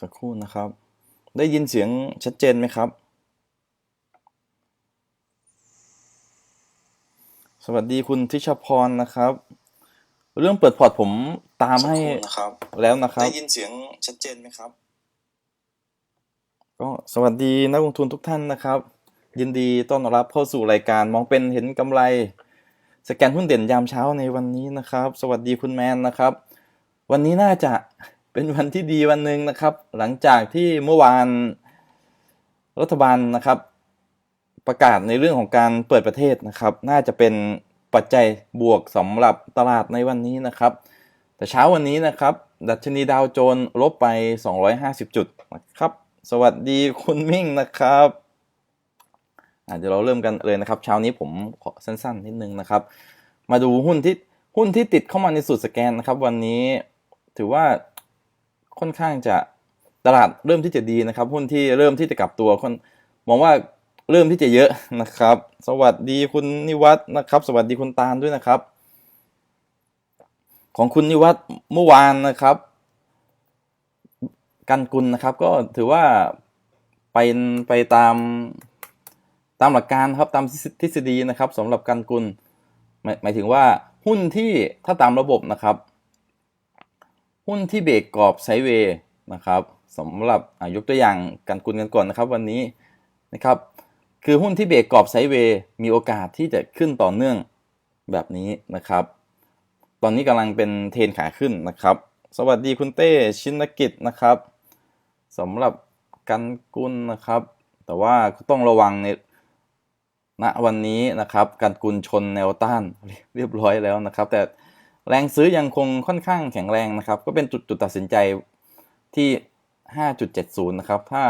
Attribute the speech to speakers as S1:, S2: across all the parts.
S1: สักครู่นะครับ ได้ยินเสียงชัดเจนไหมครับ สวัสดีคุณทิชพรนะครับ เรื่องเปิดพอร์ตผมตามให้
S2: สักครู่นะครับ
S1: แล้วนะครับ
S2: ได้ยินเสียงชัดเจนไหมครับ
S1: ก็สวัสดีนักลงทุนทุกท่านนะครับ ยินดีต้อนรับเข้าสู่รายการมองเป็นเห็นกำไรสแกนหุ้นเด่นยามเช้าในวันนี้นะครับ สวัสดีคุณแมนนะครับ วันนี้น่าจะ เป็นวันที่ดีวันหนึ่งนะครับ หลังจากที่เมื่อวานรัฐบาลนะครับ ประกาศในเรื่องของการเปิดประเทศนะครับ น่าจะเป็นปัจจัยบวกสำหรับตลาดในวันนี้นะครับ แต่เช้าวันนี้นะครับ ดัชนีดาวโจนส์ลบไป 250 จุดนะครับ สวัสดีคุณมิ่งนะครับอะเดี๋ยวเราเริ่มกันเลยนะครับ เช้านี้ผมขอสั้นๆนิดนึงนะครับ มาดูหุ้นที่หุ้นที่ติดเข้ามาในสูตรสแกนนะครับ วันนี้ถือว่า ค่อนข้างจะตลาดเริ่มที่จะดีนะครับ หุ้นที่เริ่มที่จะกลับตัวคนมองว่าเริ่มที่จะเยอะนะครับ สวัสดีคุณนิวัฒนะครับ สวัสดีคุณตาลด้วยนะครับ ของคุณนิวัฒเมื่อวานนะครับ กันกุลนะครับ ก็ถือว่าเป็นไปตามตามหลักการครับตามทฤษฎีนะครับสำหรับกันกุลหมายถึงว่าหุ้นที่ถ้าตามระบบนะครับ หุ้นที่เบรกกรอบไซเวย์นะครับสำหรับยกตัวอย่างกันกุลกันก่อนนะครับวันนี้นะครับคือหุ้นที่เบรกกรอบไซเวย์มีโอกาสที่จะขึ้นต่อเนื่องแบบนี้นะครับ ตอนนี้กำลังเป็นเทรนขาขึ้นนะครับ สวัสดีคุณเต้ชินกิจนะครับสำหรับกันกุลนะครับ แต่ว่าต้องระวังในณวันนี้นะครับ กันกุลชนแนวต้านเรียบร้อยแล้วนะครับ แต่ แรงซื้อยังคงค่อนข้างแข็งแรงนะครับ ก็เป็นจุดจุดตัดสินใจที่ 5.70 นะครับ ถ้า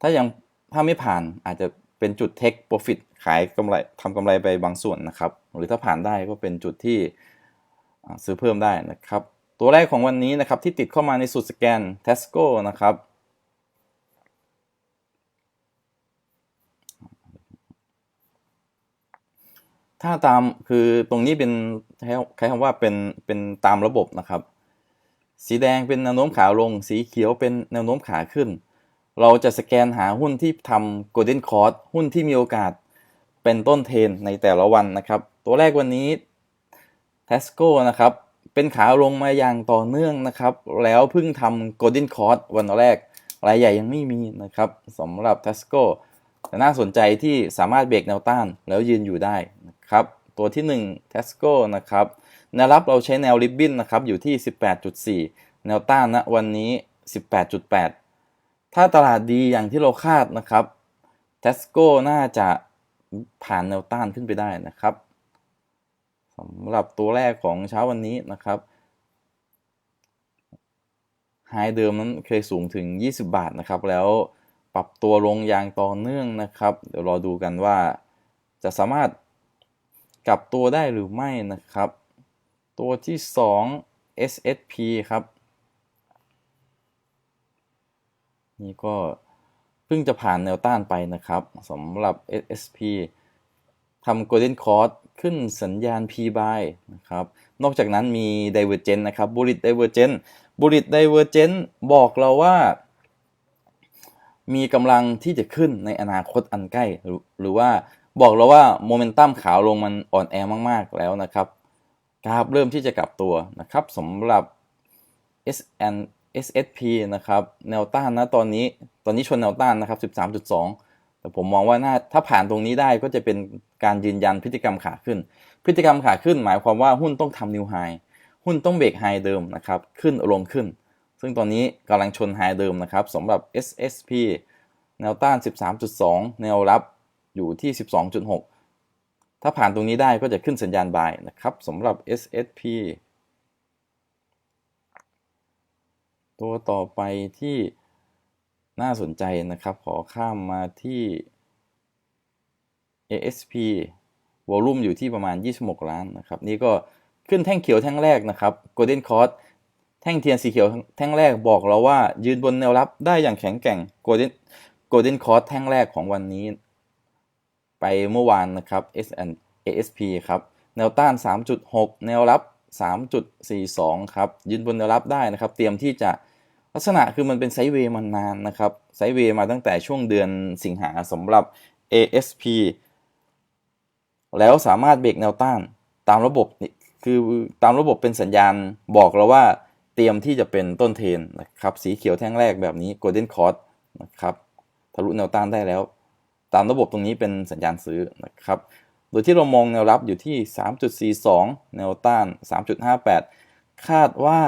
S1: ถ้ายังถ้าไม่ผ่านอาจจะเป็นจุด take profit ขายกำไรทำกำไรไปบางส่วนนะครับ หรือถ้าผ่านได้ก็เป็นจุดที่ซื้อเพิ่มได้นะครับ ตัวแรกของวันนี้นะครับที่ติดเข้ามาในสูตรสแกน Tesco นะครับ ถ้าตามคือตรงนี้เป็นใช้คำว่าเป็นเป็นตามระบบนะครับ สีแดงเป็นแนวโน้มขาลง สีเขียวเป็นแนวโน้มขาขึ้น เราจะสแกนหาหุ้นที่ทำ Golden Cross หุ้นที่มีโอกาสเป็นต้นเทรนในแต่ละวันนะครับ ตัวแรกวันนี้ Tesco นะครับ เป็นขาลงมาอย่างต่อเนื่องนะครับ แล้วเพิ่งทำ Golden Cross วันแรกรายใหญ่ยังไม่มีนะครับสำหรับ Tesco แต่น่าสนใจที่สามารถเบรกแนวต้านแล้วยืนอยู่ได้นะ ครับตัวที่ 1 Tesco นะครับแนวรับเราใช้แนวริบบิ้นนะครับอยู่ที่ 18.4 แนวต้านณวันนี้ 18.8 ถ้าตลาดดีอย่างที่เราคาดนะครับ Tesco น่าจะผ่านแนวต้านขึ้นไปได้นะครับสำหรับตัวแรกของเช้าวันนี้นะครับไฮเดิมนั้นเคยสูงถึง 20 บาทนะครับ แล้วปรับตัวลงอย่างต่อเนื่องนะครับ เดี๋ยวรอดูกันว่าจะสามารถ กลับตัวได้หรือไม่นะครับ ตัวที่ 2 SSP ครับ นี่ก็เพิ่งจะผ่านแนวต้านไปนะครับสำหรับ SSP ทำ Golden Cross ขึ้นสัญญาณ P buy นะครับ นอกจากนั้นมี Divergent นะครับ Bullish Divergent Bullish Divergent บอกเราว่ามีกำลังที่จะขึ้นในอนาคตอันใกล้หรือหรือว่า บอกเราว่าโมเมนตัมขาวลงมันอ่อนแอมากๆแล้วนะครับกราฟเริ่มที่จะกลับตัวนะครับสำหรับ SN SSP นะครับแนวต้านนะตอนนี้ตอนนี้ชนแนวต้านนะครับ 13.2 แต่ผมมองว่าน่าถ้าผ่านตรงนี้ได้ก็จะเป็นการยืนยันพฤติกรรมขาขึ้น พฤติกรรมขาขึ้นหมายความว่าหุ้นต้องทำนิวไฮหุ้นต้องเบรกไฮเดิมนะครับขึ้นลงขึ้น ซึ่งตอนนี้กำลังชนไฮเดิมนะครับสำหรับ SSP แนวต้าน 13.2 แนวรับ อยู่ที่ 12.6 ถ้าผ่านตรงนี้ได้ก็จะขึ้นสัญญาณบายนะครับสำหรับ SSP ตัวต่อไปที่น่าสนใจนะครับ ขอข้ามมาที่ ASP วอลุ่มอยู่ที่ประมาณ 26 ล้านนะครับ นี่ก็ขึ้นแท่งเขียวแท่งแรกนะครับ Golden Cross แท่งเทียนสีเขียวแท่งแรกบอกเราว่ายืนบนแนวรับได้อย่างแข็งแกร่ง Golden Golden Cross แท่งแรกของวันนี้ ไปเมื่อวานนะครับ SN ASP ครับ แนวต้าน 3.6 แนวรับ 3.42 ครับ ยืนบนแนวรับได้นะครับ เตรียมที่จะลักษณะคือมันเป็นไซด์เวย์มานานนะครับ ไซด์เวย์มาตั้งแต่ช่วงเดือนสิงหาสำหรับ ASP แล้วสามารถเบรกแนวต้านตามระบบนี่คือตามระบบเป็นสัญญาณบอกเราว่าเตรียมที่จะเป็นต้นเทรนนะครับ สีเขียวแท่งแรกแบบนี้ Golden Cross นะครับ ทะลุแนวต้านได้แล้ว ตามระบบตรงนี้เป็นสัญญาณซื้อนะครับ โดยที่เรามองแนวรับอยู่ที่ 3.42 แนวต้าน 3.58 คาดว่า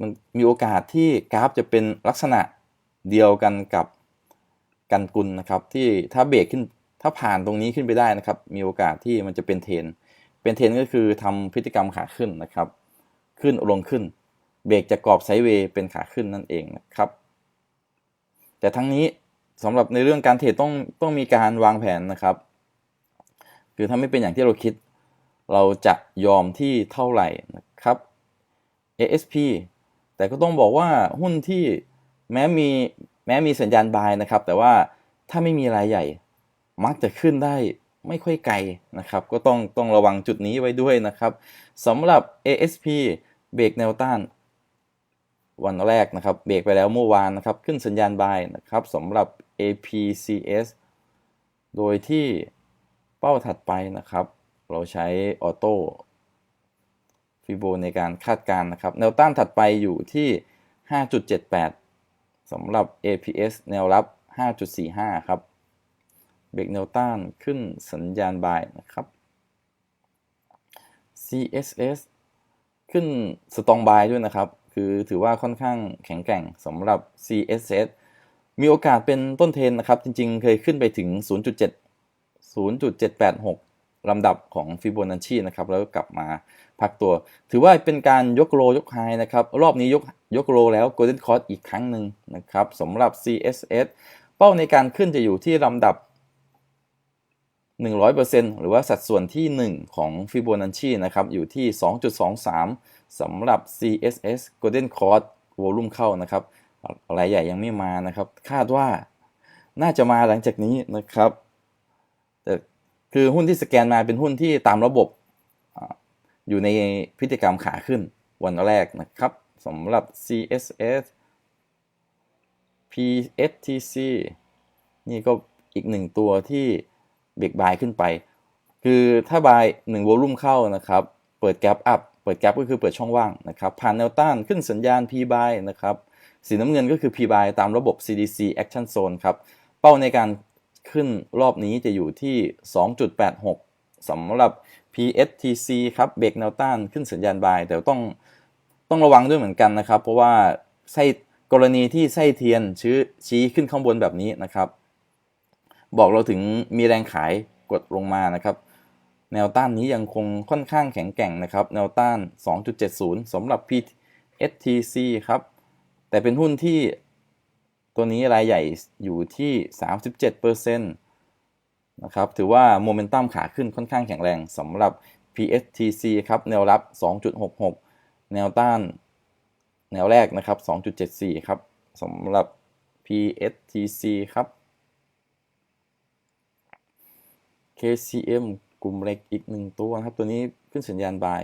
S1: มันมีโอกาสที่กราฟจะเป็นลักษณะเดียวกันกับกันกุลนะครับ ที่ถ้าเบรกขึ้นถ้าผ่านตรงนี้ขึ้นไปได้นะครับ มีโอกาสที่มันจะเป็นเทรนเป็นเทรนก็คือทำพฤติกรรมขาขึ้นนะครับ ขึ้นลงขึ้น เบรกจะกรอบไซด์เวย์เป็นขาขึ้นนั่นเองนะครับ แต่ทั้งนี้ สำหรับในเรื่องการเทรดต้องต้องมีการวางแผนนะครับ คือถ้าไม่เป็นอย่างที่เราคิด เราจะยอมที่เท่าไหร่นะครับ ASP แต่ก็ต้องบอกว่าหุ้นที่แม้มีแม้มีสัญญาณบายนะครับ แต่ว่าถ้าไม่มีรายใหญ่ มักจะขึ้นได้ไม่ค่อยไกลนะครับ ก็ต้องต้องระวังจุดนี้ไว้ด้วยนะครับสำหรับ ASP เบรกแนวต้าน วันแรกนะครับเบรกไปแล้วเมื่อวานนะครับขึ้นสัญญาณบายนะครับสำหรับ APCS โดยที่เป้าถัดไปนะครับ เราใช้ออโต้ฟิโบในการคาดการณ์นะครับ แนวต้านถัดไปอยู่ที่ 5.78สำหรับ APS แนวรับ 5.45 ครับ เบรกแนวต้านขึ้นสัญญาณบายนะครับ CSS ขึ้นสตองบายด้วยนะครับ คือถือว่าค่อนข้างแข็งแกร่งสำหรับ CSS มีโอกาสเป็นต้นเทรนนะครับ จริงๆ เคยขึ้นไปถึง 0.7 0.786 ลำดับของฟิโบนัชชีนะครับ แล้วกลับมาพักตัว ถือว่าเป็นการยกโลยกไฮนะครับ รอบนี้ยกยกโลแล้ว Golden Cross อีกครั้งหนึ่งนะครับสำหรับ CSS เป้าในการขึ้นจะอยู่ที่ลำดับ 100%หรือว่าสัดส่วนที่ 1 ของฟิโบนัชชีนะครับ อยู่ที่ 2.23 สำหรับ CSS Golden Cross วอลุ่มเข้านะครับรายใหญ่ยังไม่มานะครับ คาดว่าน่าจะมาหลังจากนี้นะครับ แต่คือหุ้นที่สแกนมาเป็นหุ้นที่ตามระบบอยู่ในพฤติกรรมขาขึ้นวันแรกนะครับสำหรับ CSS PSTC นี่ก็อีกหนึ่งตัวที่เบรกบายขึ้นไป คือถ้าบาย1วอลุ่มเข้านะครับ เปิดแกลบอัพ เปิดแกลบก็คือเปิดช่องว่างนะครับผ่านแนวต้านขึ้นสัญญาณ P buy นะครับสีน้ำเงินก็คือ P buy ตามระบบ CDC Action Zone ครับเป้าในการขึ้นรอบนี้จะอยู่ที่ 2.86สำหรับ PSTC ครับเบรกแนวต้านขึ้นสัญญาณบายแต่ต้องต้องระวังด้วยเหมือนกันนะครับ เพราะว่าไส้กรณีที่ไส้เทียนชื้อชี้ขึ้นข้างบนแบบนี้นะครับ บอกเราถึงมีแรงขายกดลงมานะครับ แนวต้านนี้ยังคงค่อนข้างแข็งแกร่งนะครับ แนวต้าน 2.70สำหรับ PSTC ครับ แต่เป็นหุ้นที่ตัวนี้รายใหญ่อยู่ที่ 37%นะครับ ถือว่าโมเมนตัมขาขึ้นค่อนข้างแข็งแรงสำหรับ PSTC ครับ แนวรับ 2.66 แนวต้าน แนวแรกนะครับ 2.74 ครับสำหรับ PSTC ครับ KCM กลุ่มเล็กอีกหนึ่งตัวครับ ตัวนี้ขึ้นสัญญาณบาย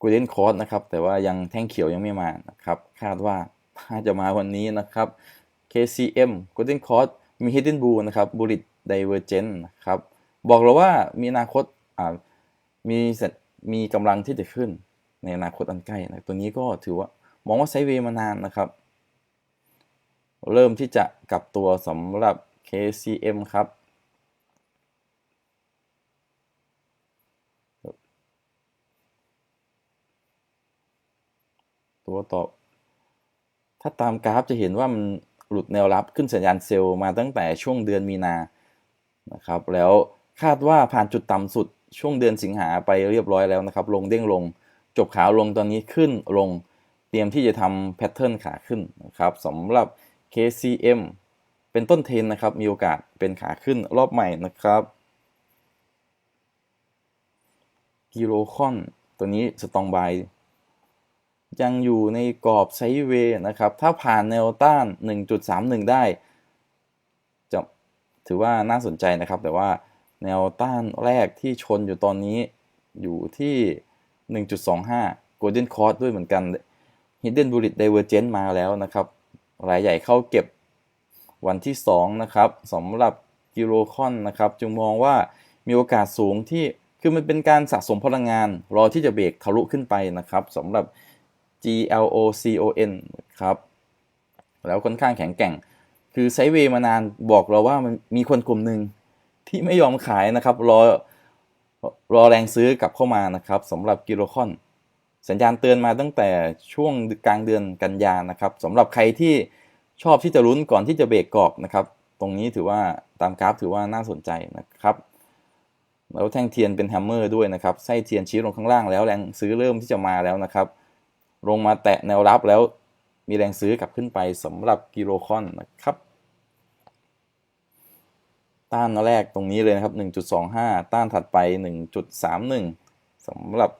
S1: Golden Cross นะครับ แต่ว่ายังแท่งเขียวยังไม่มานะครับ คาดว่าถ้าจะมาวันนี้นะครับ KCM Golden Cross มี Hidden Blue นะครับ Bullet Divergent นะครับ บอกเราว่ามีอนาคตอ่ามีมีกำลังที่จะขึ้นในอนาคตอันใกล้นะตัวนี้ก็ถือว่ามองว่าไซเวย์มานานนะครับ เริ่มที่จะกลับตัวสำหรับ KCM ครับ ตัวต่อ ถ้าตามกราฟจะเห็นว่ามันหลุดแนวรับขึ้นสัญญาณเซลล์มาตั้งแต่ช่วงเดือนมีนานะครับ แล้วคาดว่าผ่านจุดต่ำสุดช่วงเดือนสิงหาไปเรียบร้อยแล้วนะครับ ลงเด้งลง จบขาลงตอนนี้ขึ้นลง เตรียมที่จะทำแพทเทิร์นขาขึ้นนะครับสำหรับ KCM เป็นต้นเทนนะครับ มีโอกาสเป็นขาขึ้นรอบใหม่นะครับกิโลคอนตัวนี้สตองบาย ยังอยู่ในกรอบไซด์เวย์นะครับ ถ้าผ่านแนวต้าน 1.31 ได้ จะถือว่าน่าสนใจนะครับ แต่ว่าแนวต้านแรกที่ชนอยู่ตอนนี้อยู่ที่ 1.25 golden cross ด้วยเหมือนกัน hidden bullet divergence มาแล้วนะครับรายใหญ่เข้าเก็บวันที่ 2 นะครับสำหรับกิโลคอนนะครับ จึงมองว่ามีโอกาสสูงที่คือมันเป็นการสะสมพลังงาน รอที่จะเบรกทะลุขึ้นไปนะครับสำหรับ GLOCON ครับแล้วค่อนข้างแข็งแกร่ง คือไซเวย์มานานบอกเราว่ามันมีคนกลุ่มหนึ่งที่ไม่ยอมขายนะครับรอรอแรงซื้อกลับเข้ามานะครับสำหรับกิโลคอน สัญญาณเตือนมาตั้งแต่ช่วงกลางเดือนกันยานะครับสำหรับใครที่ชอบที่จะลุ้นก่อนที่จะเบรกกรอบนะครับ ตรงนี้ถือว่าตามกราฟถือว่าน่าสนใจนะครับ แล้วแท่งเทียนเป็นแฮมเมอร์ด้วยนะครับไส้เทียนชี้ลงข้างล่างแล้วแรงซื้อเริ่มที่จะมาแล้วนะครับ ลงมาแตะแนวรับแล้วมีแรงซื้อกลับขึ้นไปสำหรับกิโลคอนนะครับต้านแรกตรงนี้เลยนะครับ 1.25 ต้านถัดไป 1.31สำหรับ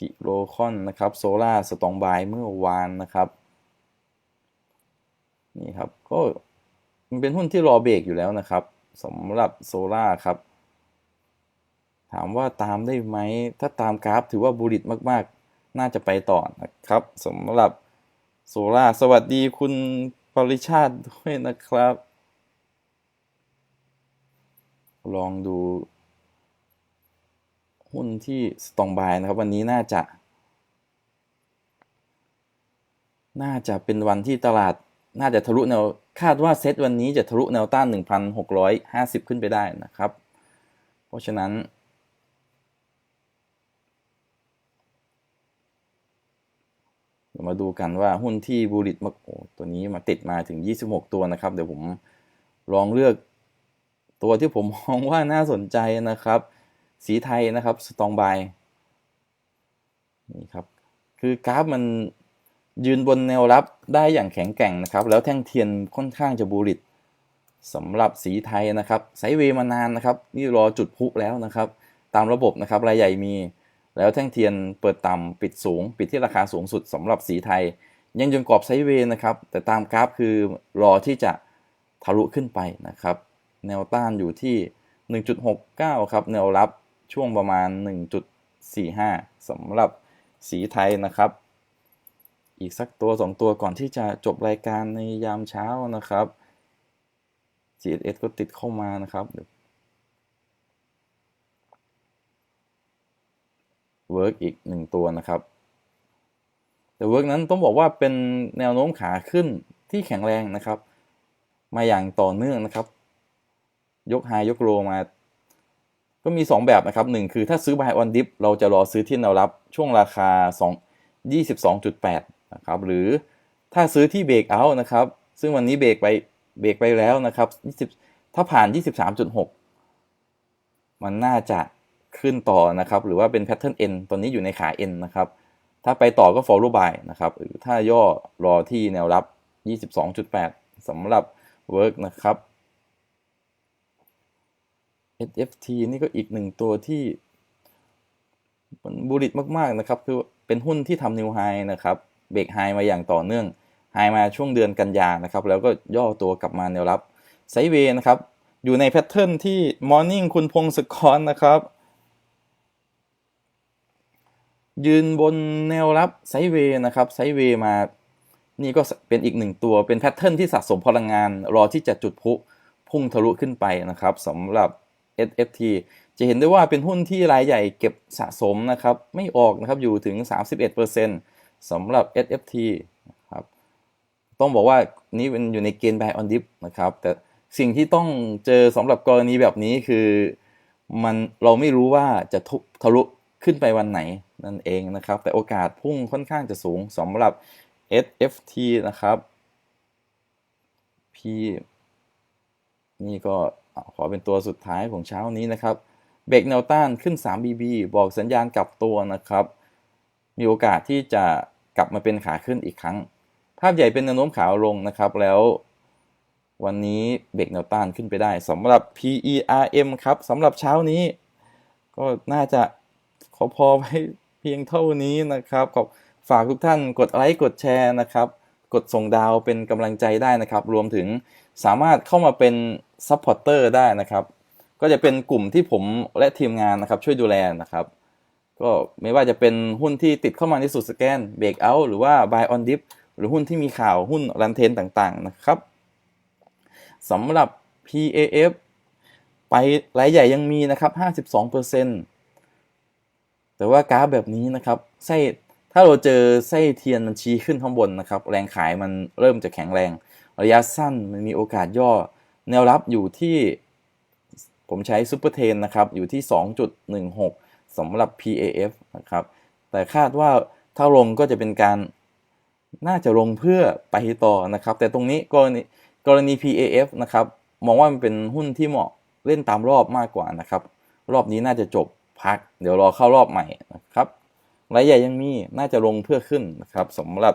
S1: กิโลคอนนะครับโซล่าสตองบายเมื่อวานนะครับ นี่ครับ ก็มันเป็นหุ้นที่รอเบรกอยู่แล้วนะครับสำหรับโซล่าครับ ถามว่าตามได้ไหม ถ้าตามกราฟถือว่าบูริตมาก ๆ น่าจะไปต่อนะครับสำหรับโซล่าสวัสดีคุณปริชาติด้วยนะครับ ลองดู หุ้นที่สตองบายนะครับ วันนี้น่าจะ น่าจะเป็นวันที่ตลาดน่าจะทะลุแนวคาดว่าเซตวันนี้จะทะลุแนวต้าน 1,650 ขึ้นไปได้นะครับ เพราะฉะนั้น เดี๋ยวมาดูกันว่าหุ้นที่บูริตมาโอ้ตัวนี้มาติดมาถึง 26 ตัวนะครับ เดี๋ยวผมลองเลือกตัวที่ผมมองว่าน่าสนใจนะครับ สีไทยนะครับสตองบายนี่ครับ คือกราฟมันยืนบนแนวรับได้อย่างแข็งแกร่งนะครับ แล้วแท่งเทียนค่อนข้างจะบูริตสำหรับสีไทยนะครับไซเวย์มานานนะครับ นี่รอจุดพุแล้วนะครับ ตามระบบนะครับรายใหญ่มี แล้วแท่งเทียนเปิดต่ำปิดสูง ปิดที่ราคาสูงสุดสำหรับสีไทย ยังยืนกรอบไซด์เวย์นะครับ แต่ตามกราฟคือรอที่จะทะลุขึ้นไปนะครับ แนวต้านอยู่ที่ 1.69 ครับ แนวรับช่วงประมาณ 1.45สำหรับสีไทยนะครับ อีกสักตัว 2 ตัวก่อนที่จะจบรายการในยามเช้านะครับ GS ก็ติดเข้ามานะครับเวิ ร์กอีกหนึ่งตัวนะครับ แต่เวิร์กนั้นต้องบอกว่าเป็นแนวโน้มขาขึ้นที่แข็งแรงนะครับ มาอย่างต่อเนื่องนะครับ ยกไฮยกโลมา ก็มี 2 แบบนะครับหนึ่งคือถ้าซื้อ buy on dip เราจะรอซื้อที่แนวรับช่วงราคา 2 22.8 นะครับ หรือถ้าซื้อที่เบรกเอาท์นะครับ ซึ่งวันนี้เบรกไปเบรกไปแล้วนะครับ 20 ถ้าผ่าน 23.6 มันน่าจะ ขึ้นต่อนะครับหรือว่าเป็นแพทเทิร์น N ตอนนี้อยู่ในขา N นะครับถ้าไปต่อก็ follow by นะครับหรือถ้าย่อรอที่แนวรับ 22.8สำหรับ work นะครับ SFT นี่ก็อีกหนึ่งตัวที่มันบูริตมากๆนะครับ คือเป็นหุ้นที่ทำนิวไฮนะครับเบรกไฮมาอย่างต่อเนื่องไฮมาช่วงเดือนกันยานะครับ แล้วก็ย่อตัวกลับมาแนวรับไซเวย์นะครับ อยู่ในแพทเทิร์นที่ Morning คุณพงศกรนะครับ ยืนบนแนวรับไซเวย์นะครับไซเวย์มา นี่ก็เป็นอีกหนึ่งตัวเป็นแพทเทิร์นที่สะสมพลังงาน รอที่จะจุดพุพุ่งทะลุขึ้นไปนะครับสำหรับ SFT จะเห็นได้ว่าเป็นหุ้นที่รายใหญ่เก็บสะสมนะครับ ไม่ออกนะครับอยู่ถึง 31%สำหรับ SFT นะครับต้องบอกว่านี่เป็นอยู่ในเกณฑ์ buy on dip นะครับ แต่สิ่งที่ต้องเจอสำหรับกรณีแบบนี้คือ มันเราไม่รู้ว่าจะทะลุ ขึ้นไปวันไหนนั่นเองนะครับ แต่โอกาสพุ่งค่อนข้างจะสูงสำหรับ SFT นะครับ P นี่ก็ขอเป็นตัวสุดท้ายของเช้านี้นะครับ เบรกแนวต้านขึ้น 3 BB บอกสัญญาณกลับตัวนะครับ มีโอกาสที่จะกลับมาเป็นขาขึ้นอีกครั้ง ภาพใหญ่เป็นแนวโน้มขาลงนะครับ แล้ววันนี้เบรกแนวต้านขึ้นไปได้สำหรับ PERM ครับสำหรับเช้านี้ ก็น่าจะ อพอไว้เพียงเท่านี้นะครับขอบฝากทุกท่านกดไลค์กดแชร์นะครับ กดส่งดาวเป็นกำลังใจได้นะครับ รวมถึงสามารถเข้ามาเป็นซัพพอร์เตอร์ได้นะครับ ก็จะเป็นกลุ่มที่ผมและทีมงานนะครับ ช่วยดูแลนะครับ ก็ไม่ว่าจะเป็นหุ้นที่ติดเข้ามาในสูตรสแกนเบรกเอาหรือว่า buy on dip หรือหุ้นที่มีข่าวหุ้นรันเทนต่างๆนะครับสำหรับ PAF ไปรายใหญ่ยังมีนะครับ 52% แต่ว่ากราฟแบบนี้นะครับไส้ถ้าเราเจอไส้เทียนมันชี้ขึ้นข้างบนนะครับแรงขายมันเริ่มจะแข็งแรง ระยะสั้นมันมีโอกาสย่อ แนวรับอยู่ที่ผมใช้ซูเปอร์เทนนะครับอยู่ที่ 2.16สำหรับ PAF นะครับแต่คาดว่าถ้าลงก็จะเป็นการน่าจะลงเพื่อไปต่อนะครับ แต่ตรงนี้กรณีกรณี PAF นะครับมองว่ามันเป็นหุ้นที่เหมาะเล่นตามรอบมากกว่านะครับ รอบนี้น่าจะจบ พัก เดี๋ยวรอเข้ารอบใหม่นะครับรายใหญ่ยังมีน่าจะลงเพื่อขึ้นนะครับสำหรับ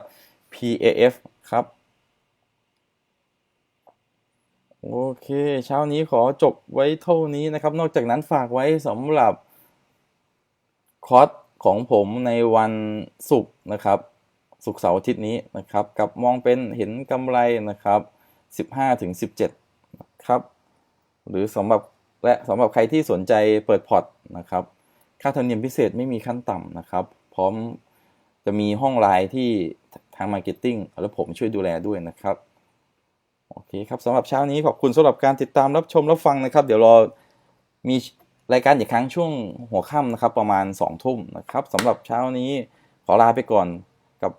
S1: PAF ครับโอเค เช้านี้ขอจบไว้เท่านี้นะครับ นอกจากนั้นฝากไว้สำหรับคอร์สของผมในวันศุกร์นะครับ ศุกร์เสาร์อาทิตย์นี้นะครับ กับมองเป็นเห็นกำไรนะครับ 15ถึง17 นะครับ หรือสำหรับและสำหรับใครที่สนใจเปิดพอร์ตนะครับ ค่าธรรมเนียมพิเศษไม่มีขั้นต่ำนะครับ พร้อมจะมีห้องไลน์ที่ทางมาร์เก็ตติ้งแล้วผมช่วยดูแลด้วยนะครับ โอเคครับสำหรับเช้านี้ขอบคุณสำหรับการติดตามรับชมรับฟังนะครับ เดี๋ยวรอมีรายการอีกครั้งช่วงหัวค่ำนะครับ ประมาณ2ทุ่มนะครับสำหรับเช้านี้ขอลาไปก่อนกับ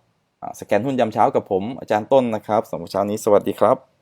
S1: สแกนหุ้นยามเช้ากับผมอาจารย์ต้นนะครับสำหรับเช้านี้สวัสดีครับ